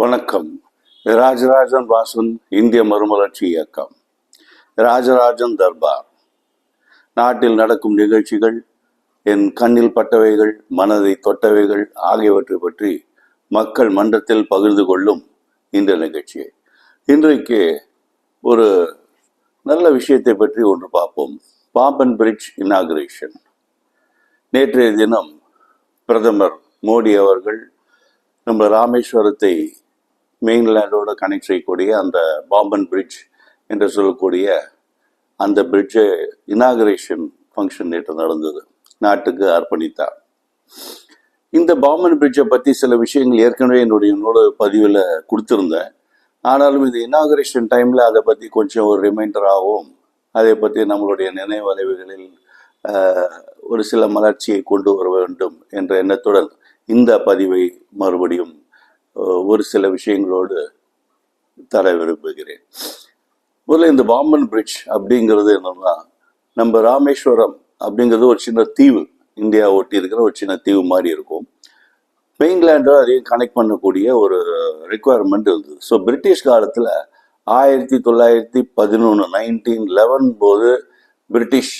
வணக்கம். ராஜராஜன் வாசன் இந்திய மறுமலர்ச்சி இயக்கம். ராஜராஜன் தர்பார். நாட்டில் நடக்கும் நிகழ்ச்சிகள் என் கண்ணில் பட்டவைகள் மனதை தொட்டவைகள் ஆகியவற்றை பற்றி மக்கள் மன்றத்தில் பகிர்ந்து கொள்ளும் இந்த நிகழ்ச்சி. இன்றைக்கு ஒரு நல்ல விஷயத்தை பற்றி ஒன்று பார்ப்போம். Pamban bridge inauguration. நேற்றைய தினம் பிரதமர் மோடி அவர்கள் நம்ம ராமேஸ்வரத்தை மெயின்லேண்டோட கனெக்ட் செய்யக்கூடிய அந்த பாம்பன் பிரிட்ஜ் என்று சொல்லக்கூடிய அந்த பிரிட்ஜை இனாகரேஷன் ஃபங்க்ஷன் நேற்று நடந்தது. நாட்டுக்கு அர்ப்பணித்தார் இந்த பாம்பன் பிரிட்ஜை பற்றி சில விஷயங்கள் ஏற்கனவே என்னுடைய என்னோட பதிவில் கொடுத்துருந்தேன். ஆனாலும் இது இனாகரேஷன் டைமில் அதை பற்றி கொஞ்சம் ஒரு ரிமைண்டராகவும் அதை பற்றி நம்மளுடைய நினைவலைவுகளில் ஒரு சில மலர்ச்சியை கொண்டு வர வேண்டும் என்ற எண்ணத்துடன் இந்த பதிவை மறுபடியும் ஒரு சில விஷயங்களோடு தர விரும்புகிறேன். முதல்ல இந்த பாம்பன் பிரிட்ஜ் அப்படிங்கிறது என்னன்னா நம்ம ராமேஸ்வரம் அப்படிங்கிறது ஒரு சின்ன தீவு. இந்தியா ஒட்டி இருக்கிற ஒரு சின்ன தீவு மாதிரி இருக்கும். மெயின்லேண்டோ அதையும் கனெக்ட் பண்ணக்கூடிய ஒரு ரெக்குவயர்மெண்ட் இருந்தது. ஸோ பிரிட்டிஷ் காலத்தில் ஆயிரத்தி தொள்ளாயிரத்தி பதினொன்று நைன்டீன் லெவன் போது பிரிட்டிஷ்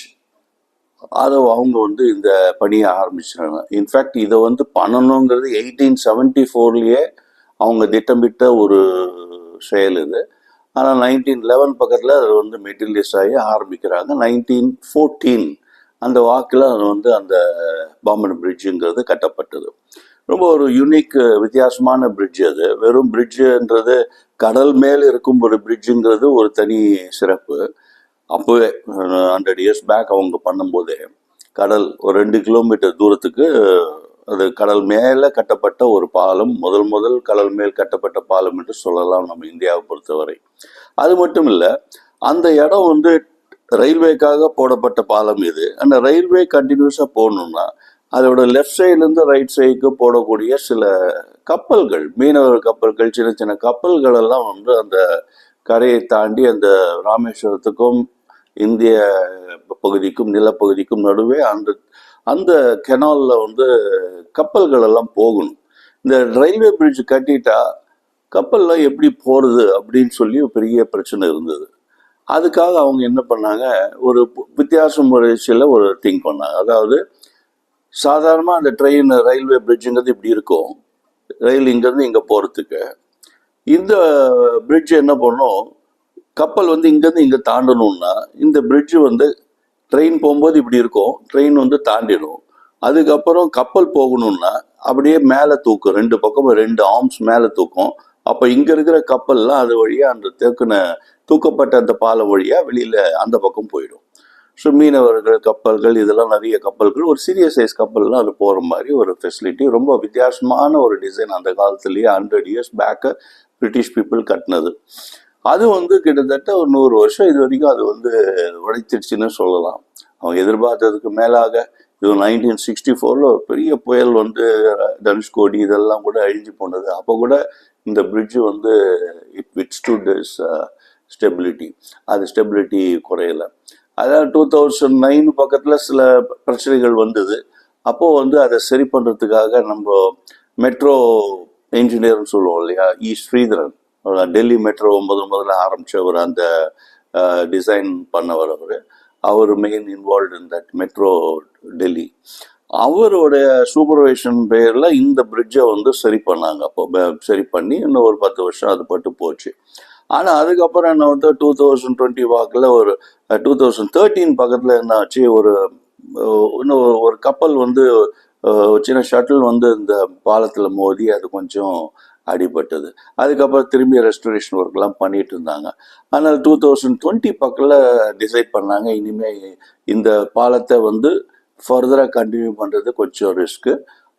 அதை அவங்க வந்து இந்த பணியை ஆரம்பிச்சாங்க. இன்ஃபேக்ட் இதை வந்து பண்ணணுங்கிறது எயிட்டீன் செவன்டி ஃபோர்லேயே அவங்க திட்டமிட்ட ஒரு செயல் இது. ஆனால் நைன்டீன் லெவன் பக்கத்தில் அது வந்து மெட்டீரியலைஸ் ஆகி ஆரம்பிக்கிறாங்க. நைன்டீன் ஃபோர்டீன் அந்த வாக்கில் அது வந்து அந்த பாம்பன் பிரிட்ஜுங்கிறது கட்டப்பட்டது. ரொம்ப ஒரு யூனிக் வித்தியாசமான பிரிட்ஜ் அது. வெறும் பிரிட்ஜுன்றது கடல் மேல் இருக்கும் ஒரு பிரிட்ஜுங்கிறது ஒரு தனி சிறப்பு. அப்போவே ஹண்ட்ரட் இயர்ஸ் பேக் அவங்க பண்ணும்போதே கடல் ஒரு ரெண்டு கிலோமீட்டர் தூரத்துக்கு அது கடல் மேலே கட்டப்பட்ட ஒரு பாலம் முதல் முதல் கடல் மேல் கட்டப்பட்ட பாலம் என்று சொல்லலாம் நம்ம இந்தியாவை பொறுத்தவரை. அது மட்டும் இல்லை அந்த இடம் வந்து ரயில்வேக்காக போடப்பட்ட பாலம் இது. அந்த ரயில்வே கண்டினியூஸாக போகணுன்னா அதோட லெஃப்ட் சைட்லேருந்து ரைட் சைடுக்கு போடக்கூடிய சில கப்பல்கள் மீனவர் கப்பல்கள் சின்ன சின்ன கப்பல்கள் எல்லாம் வந்து அந்த கரையை தாண்டி அந்த ராமேஸ்வரத்துக்கும் இந்திய பகுதிக்கும் நிலப்பகுதிக்கும் நடுவே அந்த அந்த கெனாலில் வந்து கப்பல்கள் எல்லாம் போகணும். இந்த ரயில்வே பிரிட்ஜ் கட்டிட்டா கப்பல்லாம் எப்படி போகிறது அப்படின்னு சொல்லி பெரிய பிரச்சனை இருந்தது. அதுக்காக அவங்க என்ன பண்ணாங்க? ஒரு வித்தியாச முறைச்சியில் ஒரு திங்க் பண்ணாங்க. அதாவது சாதாரணமாக அந்த ட்ரெயின் ரயில்வே பிரிட்ஜுங்கிறது இப்படி இருக்கும். ரயில் இங்கேருந்து இங்கே போகிறதுக்கு இந்த பிரிட்ஜ் என்ன பண்ணும்? கப்பல் வந்து இங்கேருந்து இங்கே தாண்டணும்னா இந்த பிரிட்ஜ் வந்து ட்ரெயின் போகும்போது இப்படி இருக்கும். ட்ரெயின் வந்து தாண்டிடும். அதுக்கப்புறம் கப்பல் போகணும்னா அப்படியே மேலே தூக்கும். ரெண்டு பக்கமும் ரெண்டு ஆர்ம்ஸ் மேலே தூக்கும். அப்போ இங்கே இருக்கிற கப்பல்லாம் அது வழியாக அந்த தேக்குன தூக்கப்பட்ட அந்த பாலம் வழியாக வெளியில் அந்த பக்கம் போயிடும். ஸோ மீனவர்கள் கப்பல்கள் இதெல்லாம் நிறைய கப்பல்கள். ஒரு சிறிய சைஸ் கப்பல்லாம் அது போகிற மாதிரி ஒரு ஃபெசிலிட்டி ரொம்ப வித்தியாசமான ஒரு டிசைன் அந்த காலத்துலேயே hundred years back British people கட்டினது. அது வந்து கிட்டத்தட்ட ஒரு நூறு வருஷம் இது வரைக்கும் அது வந்து உடைத்திருச்சுன்னு சொல்லலாம். அவங்க எதிர்பார்த்ததுக்கு மேலாக இது நைன்டீன் சிக்ஸ்டி ஃபோரில் ஒரு பெரிய புயல் வந்து தனுஷ்கோடி இதெல்லாம் கூட அழிஞ்சு போனது. அப்போ கூட இந்த பிரிட்ஜு வந்து it withstood is stability அது ஸ்டெபிலிட்டி குறையல. அதான் டூ தௌசண்ட் நைன் பக்கத்தில் சில பிரச்சனைகள் வந்தது. அப்போது வந்து அதை சரி பண்ணுறதுக்காக நம்ம மெட்ரோ இன்ஜினியர்னு சொல்லுவோம் இல்லையா? இ ஸ்ரீதரன். டெல்லி மெட்ரோ ஒன்பது முதல்ல ஆரம்பித்தவர் அந்த டிசைன் பண்ணவர் அவர். அவர் main involve in that metro Delhi. அவருடைய சூப்பர்வைஷன் பேரில் இந்த பிரிட்ஜை வந்து சரி பண்ணாங்க அப்போ. சரி பண்ணி இன்னும் ஒரு பத்து வருஷம் அது பட்டு போச்சு. ஆனால் அதுக்கப்புறம் என்ன வந்து டூ தௌசண்ட் டுவெண்ட்டி வாக்கில் ஒரு டூ தௌசண்ட் தேர்ட்டீன் பக்கத்தில் என்ன ஆச்சு? ஒரு இன்னும் ஒரு- கப்பல் வந்து சின்ன ஷட்டில் வந்து இந்த பாலத்தில் மோதி அது கொஞ்சம் அடிபட்டது. அதுக்கப்புறம் திரும்பி ரெஸ்டரேஷன் ஒர்க்லாம் பண்ணிட்டு இருந்தாங்க. ஆனால் டூ தௌசண்ட் டுவெண்ட்டி பக்கத்தில் டிசைட் பண்ணாங்க இனிமேல் இந்த பாலத்தை வந்து ஃபர்தராக கண்டினியூ பண்ணுறது கொஞ்சம் ரிஸ்க்கு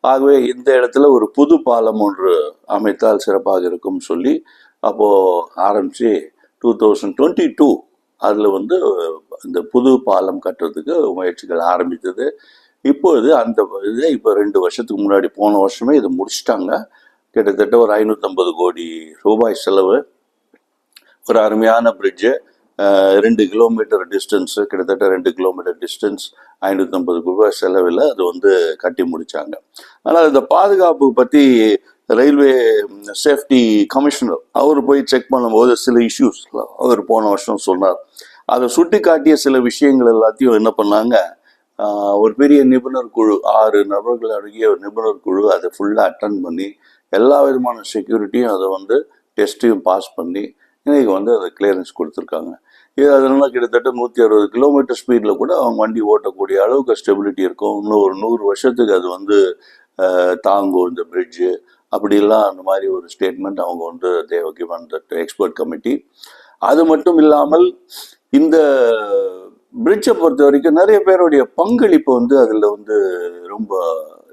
ஆகவே இந்த இடத்துல ஒரு புது பாலம் ஒன்று அமைத்தால் சிறப்பாக இருக்கும்னு சொல்லி அப்போது ஆரம்பித்து டூ தௌசண்ட் டுவெண்ட்டி டூ அதில் வந்து இந்த புது பாலம் கட்டுறதுக்கு முயற்சிகள் ஆரம்பித்தது. இப்போது அந்த இதை இப்போ ரெண்டு வருஷத்துக்கு முன்னாடி போன வருஷமே இதை முடிச்சிட்டாங்க. கிட்டத்தட்ட ஒரு ஐநூற்றம்பது கோடி ரூபாய் செலவு. ஒரு அருமையான பிரிட்ஜு ரெண்டு கிலோமீட்டர் டிஸ்டன்ஸு கிட்டத்தட்ட ரெண்டு கிலோமீட்டர் டிஸ்டன்ஸ் ஐநூற்றம்பது ரூபாய் செலவில் அது வந்து கட்டி முடித்தாங்க ஆனால் இந்த பாதுகாப்பு பற்றி ரயில்வே சேஃப்டி கமிஷனர் அவர் போய் செக் பண்ணும்போது சில இஷ்யூஸ் அவர் போன வருஷம் சொன்னார். அதை சுட்டி காட்டிய சில விஷயங்கள் எல்லாத்தையும் என்ன பண்ணாங்க? ஒரு பெரிய நிபுணர் குழு ஆறு நபர்கள் அடங்கிய ஒரு நிபுணர் குழு அதை ஃபுல்லாக அட்டன் பண்ணி எல்லா விதமான செக்யூரிட்டியும் அதை வந்து டெஸ்ட்டையும் பாஸ் பண்ணி இன்னைக்கு வந்து அதை கிளியரன்ஸ் கொடுத்துருக்காங்க. இது அதனால கிட்டத்தட்ட நூற்றி அறுபது கிலோமீட்டர் ஸ்பீடில் கூட அவங்க வண்டி ஓட்டக்கூடிய அளவுக்கு ஸ்டெபிலிட்டி இருக்கும். இன்னும் ஒரு நூறு வருஷத்துக்கு அது வந்து தாங்கும் இந்த பிரிட்ஜு அப்படிலாம் அந்த மாதிரி ஒரு ஸ்டேட்மெண்ட் அவங்க வந்து தேவ கிவன் தட் எக்ஸ்பர்ட் கமிட்டி அது மட்டும் இல்லாமல் இந்த பிரிட்ஜை பொறுத்த வரைக்கும் நிறைய பேருடைய பங்களிப்பு வந்து அதில் வந்து ரொம்ப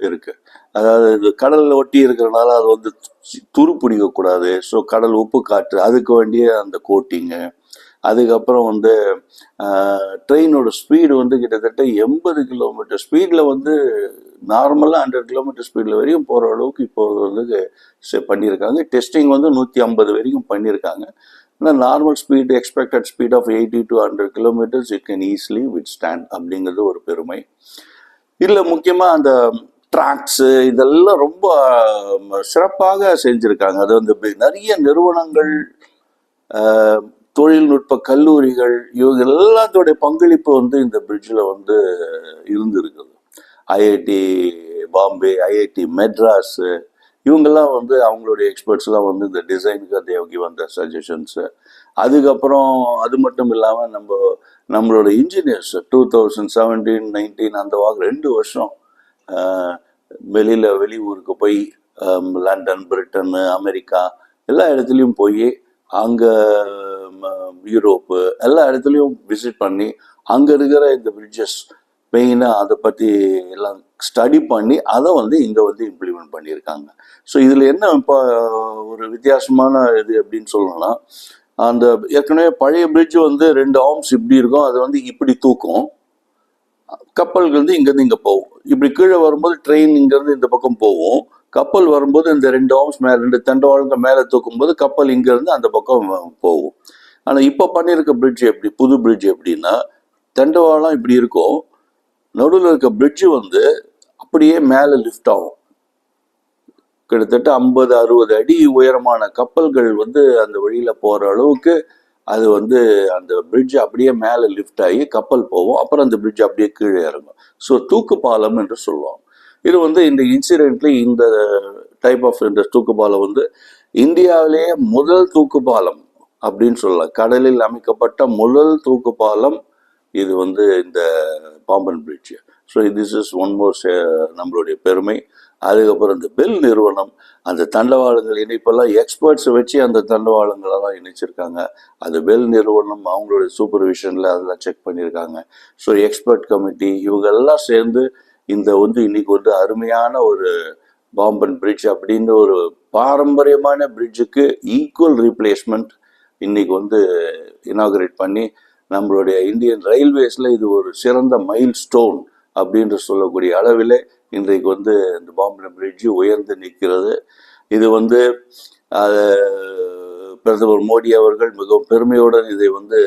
இருக்கு. அதாவது இது கடலில் ஒட்டி இருக்கிறனால அது வந்து துரு பிடிக்கக்கூடாது ஸோ கடல் உப்பு காற்று அதுக்கு வேண்டிய அந்த கோட்டிங்கு அதுக்கப்புறம் வந்து ட்ரெயினோட ஸ்பீடு வந்து கிட்டத்தட்ட எண்பது கிலோமீட்டர் ஸ்பீடில் வந்து நார்மலாக ஹண்ட்ரட் கிலோமீட்டர் ஸ்பீடில் வரையும் போகிற அளவுக்கு இப்போ வந்து பண்ணியிருக்காங்க டெஸ்டிங் வந்து நூற்றி ஐம்பது வரைக்கும் பண்ணியிருக்காங்க ஆனால் normal speed expected speed of eighty to hundred kilometres it can easily withstand அப்படிங்கிறது ஒரு பெருமை. இதில் முக்கியமாக அந்த ட்ராக்ஸு இதெல்லாம் ரொம்ப சிறப்பாக செஞ்சுருக்காங்க. அது வந்து நிறைய நிறுவனங்கள் தொழில்நுட்ப கல்லூரிகள் இவங்க எல்லாத்தோடைய பங்களிப்பு வந்து இந்த பிரிட்ஜில் வந்து இருந்திருக்குது. ஐஐடி பாம்பே ஐஐடி மெட்ராஸு இவங்கெல்லாம் வந்து அவங்களுடைய எக்ஸ்பர்ட்ஸ்லாம் வந்து இந்த டிசைனுக்கு தேவ யோகி வந்த சஜஷன்ஸு அதுக்கப்புறம் அது மட்டும் இல்லாமல் நம்ம நம்மளோட engineers two thousand seventeen nineteen அந்த வாக்கு ரெண்டு வருஷம் வெளியில வெளியூருக்கு போய் லண்டன் பிரிட்டன் அமெரிக்கா எல்லா இடத்துலையும் போய் அங்கே யூரோப்பு எல்லா இடத்துலையும் விசிட் பண்ணி அங்கே இருக்கிற இந்த பிரிட்ஜஸ் மெயினாக அதை பற்றி எல்லாம் ஸ்டடி பண்ணி அதை வந்து இங்கே வந்து இம்ப்ளிமெண்ட் பண்ணியிருக்காங்க. ஸோ இதில் என்ன இப்போ ஒரு வித்தியாசமான இது அப்படின்னு சொல்லணும்னா அந்த ஏற்கனவே பழைய பிரிட்ஜ் வந்து ரெண்டு ஆர்ம்ஸ் இப்படி இருக்கும் அது வந்து இப்படி தூக்கும். கப்பல்கள் வந்து இங்கேருந்து இங்கே போகும். இப்படி கீழே வரும்போது ட்ரெயின் இங்கேருந்து இந்த பக்கம் போகும். கப்பல் வரும்போது இந்த ரெண்டு ஆர்ம்ஸ் மேலே ரெண்டு தண்டவாளங்க மேலே தூக்கும்போது கப்பல் இங்கேருந்து அந்த பக்கம் போகும். ஆனால் இப்போ பண்ணியிருக்க பிரிட்ஜ் எப்படி புது பிரிட்ஜ் எப்படின்னா தண்டவாளம் இப்படி இருக்கும். நடுவில் இருக்க பிரிட்ஜு வந்து அப்படியே மேலே லிஃப்ட் ஆகும். கிட்டத்தட்ட ஐம்பது அறுபது அடி உயரமான கப்பல்கள் வந்து அந்த வழியில் போகிற அளவுக்கு அது வந்து அந்த பிரிட்ஜ் அப்படியே மேலே லிஃப்ட் ஆகி கப்பல் போகும். அப்புறம் அந்த பிரிட்ஜ் அப்படியே கீழே இறங்கும். ஸோ தூக்கு பாலம் என்று சொல்லுவாங்க. இது வந்து இந்த இன்சிடென்ட்லி இந்த டைப் ஆஃப் இந்த தூக்கு பாலம் வந்து இந்தியாவிலேயே முதல் தூக்கு பாலம் அப்படின்னு சொல்லலாம். கடலில் அமைக்கப்பட்ட முதல் தூக்கு பாலம் இது வந்து இந்த Pamban bridge so this is one more நம்மளுடைய பெருமை. அதுக்கப்புறம் இந்த பெல் நிறுவனம் அந்த தண்டவாளங்கள் இணைப்பெல்லாம் எக்ஸ்பர்ட்ஸை வச்சு அந்த தண்டவாளங்களெல்லாம் இணைச்சிருக்காங்க. அது பெல் நிறுவனம் அவங்களுடைய சூப்பர்விஷனில் அதெல்லாம் செக் பண்ணியிருக்காங்க. ஸோ எக்ஸ்பர்ட் கமிட்டி இவங்கெல்லாம் சேர்ந்து இந்த வந்து இன்னைக்கு வந்து அருமையான ஒரு பாம்பன் பிரிட்ஜ் அப்படின்னு ஒரு பாரம்பரியமான பிரிட்ஜுக்கு ஈக்குவல் ரீப்ளேஸ்மெண்ட் இன்னைக்கு வந்து இனாகரேட் பண்ணி நம்மளுடைய இந்தியன் ரயில்வேஸில் இது ஒரு சிறந்த மைல் ஸ்டோன் அப்படின்னு சொல்லக்கூடிய அளவில் இன்றைக்கு வந்து இந்த பாம்பன் பிரிட்ஜ் உயர்ந்து நிற்கிறது. இது வந்து அஹ், பிரதமர் மோடி அவர்கள் மிகவும் பெருமையுடன் இதை வந்து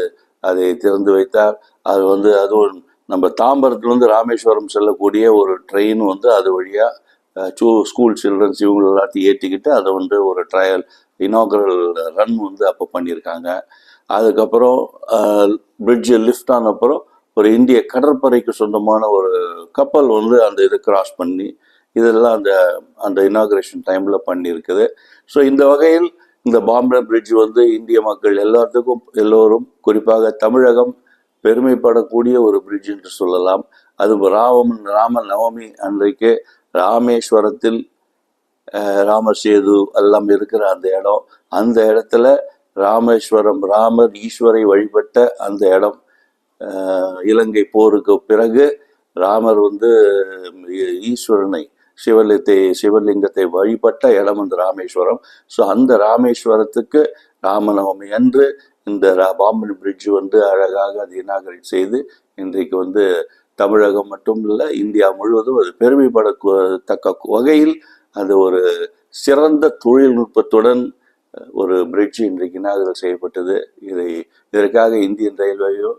அதை திறந்து வைத்தார். அது வந்து அதுவும் நம்ம தாம்பரத்துலேருந்து ராமேஸ்வரம் செல்லக்கூடிய ஒரு ட்ரெயின் வந்து அது வழியாக சூ ஸ்கூல் சில்ட்ரன்ஸ் இவங்க எல்லாத்தையும் ஏற்றிக்கிட்டு அதை வந்து ஒரு ட்ரையல் இனாகரல் ரன் வந்து அப்போ பண்ணியிருக்காங்க. அதுக்கப்புறம் பிரிட்ஜு லிஃப்ட் ஆன அப்புறம் ஒரு இந்திய கடற்படைக்கு சொந்தமான ஒரு கப்பல் வந்து அந்த இதை கிராஸ் பண்ணி இதெல்லாம் அந்த அந்த இனாக்ரேஷன் டைமில் பண்ணியிருக்குது. ஸோ இந்த வகையில் இந்த பாம்பே பிரிட்ஜ் வந்து இந்திய மக்கள் எல்லாத்துக்கும் எல்லோரும் குறிப்பாக தமிழகம் பெருமைப்படக்கூடிய ஒரு பிரிட்ஜ் என்று சொல்லலாம். அது ராமம் ராம நவமி அன்றைக்கு ராமேஸ்வரத்தில் ராமசேது எல்லாம் இருக்கிற அந்த இடம். அந்த இடத்துல ராமேஸ்வரம் ராமர் ஈஸ்வரை வழிபட்ட அந்த இடம் இலங்கை போருக்கு பிறகு ராமர் வந்து ஈஸ்வரனை சிவலிங்கத்தை சிவலிங்கத்தை வழிபட்ட இடம் வந்து ராமேஸ்வரம். ஸோ அந்த ராமேஸ்வரத்துக்கு ராமநவமி அன்று இந்த பாம்பன் பிரிட்ஜ் வந்து அழகாக அது இனாகரேட் செய்து இன்றைக்கு வந்து தமிழகம் மட்டும் இல்லை இந்தியா முழுவதும் அது பெருமைப்படத்தக்க வகையில் அது ஒரு சிறந்த தொழில்நுட்பத்துடன் ஒரு பிரிட்ஜ் இன்றைக்கு இனாகரேட் செய்யப்பட்டது. இதை இதற்காக இந்தியன் ரயில்வேயோ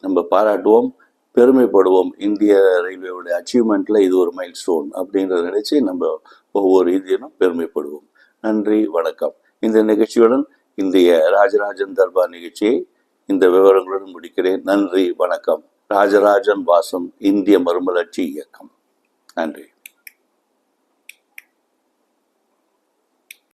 நம்ம பாராட்டுவோம் பெருமைப்படுவோம். இந்திய ரயில்வேவுடைய அச்சீவ்மெண்ட்ல இது ஒரு மைல் ஸ்டோன் அப்படின்றத நினைச்சு நம்ம ஒவ்வொரு இந்தியனும் பெருமைப்படுவோம். நன்றி வணக்கம். இந்த நிகழ்ச்சியுடன் இந்திய ராஜராஜன் தர்பார் நிகழ்ச்சியை இந்த விவரங்களுடன் முடிக்கிறேன். நன்றி வணக்கம். ராஜராஜன் வாசம் இந்திய மறுமலர்ச்சி இயக்கம். நன்றி.